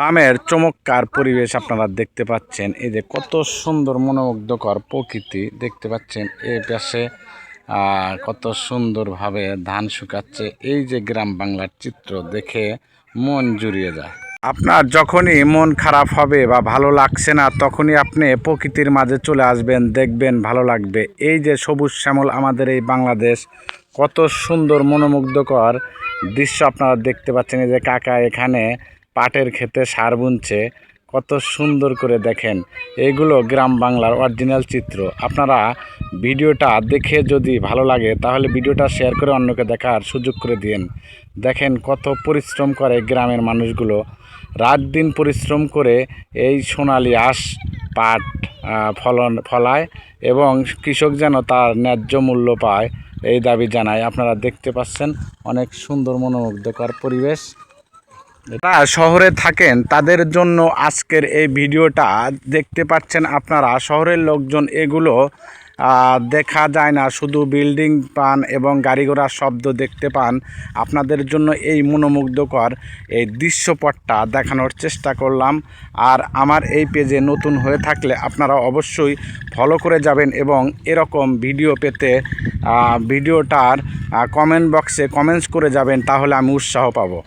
গ্রামের চমৎকার পরিবেশ আপনারা দেখতে পাচ্ছেন। এই যে কত সুন্দর মনোমুগ্ধকর প্রকৃতি দেখতে পাচ্ছেন। এই পাশে কত সুন্দরভাবে ধান শুকাচ্ছে। এই যে গ্রাম বাংলার চিত্র দেখে মন জুড়িয়ে যায়। আপনার যখনই মন খারাপ হবে বা ভালো লাগছে না, তখনই আপনি প্রকৃতির মাঝে চলে আসবেন, দেখবেন ভালো লাগবে। এই যে সবুজ শ্যামল আমাদের এই বাংলাদেশ, কত সুন্দর মনোমুগ্ধকর দৃশ্য আপনারা দেখতে পাচ্ছেন। এই যে কাকা এখানে পাটের ক্ষেতে সার বুনছে, কত সুন্দর করে দেখেন। এইগুলো গ্রাম বাংলার অরিজিনাল চিত্র। আপনারা ভিডিওটা দেখে যদি ভালো লাগে, তাহলে ভিডিওটা শেয়ার করে অন্যকে দেখার সুযোগ করে দিন দেখেন কত পরিশ্রম করে গ্রামের মানুষগুলো। রাত দিন পরিশ্রম করে এই সোনালি আঁশ, পাট ফলন, ফলায় এবং কৃষক যেন তার ন্যায্য মূল্য পায়, এই দাবি জানায়। আপনারা দেখতে পাচ্ছেন অনেক সুন্দর মনোমুগ্ধকর পরিবেশ। তা শহরে থাকেন, তাদের জন্য আজকের এই ভিডিওটা দেখতে পাচ্ছেন আপনারা। শহরের লোকজন এগুলো দেখা যায় না। শুধু বিল্ডিং পান এবং গাড়ি ঘোড়ার শব্দ দেখতে পান। আপনাদের জন্য এই মনোমুগ্ধকর এই দৃশ্যপটটা দেখানোর চেষ্টা করলাম। আর আমার এই পেজে নতুন হয়ে থাকলে আপনারা অবশ্যই ফলো করে যাবেন এবং এরকম ভিডিও পেতে ভিডিওটার কমেন্ট বক্সে কমেন্টস করে যাবেন, তাহলে আমি উৎসাহ পাবো।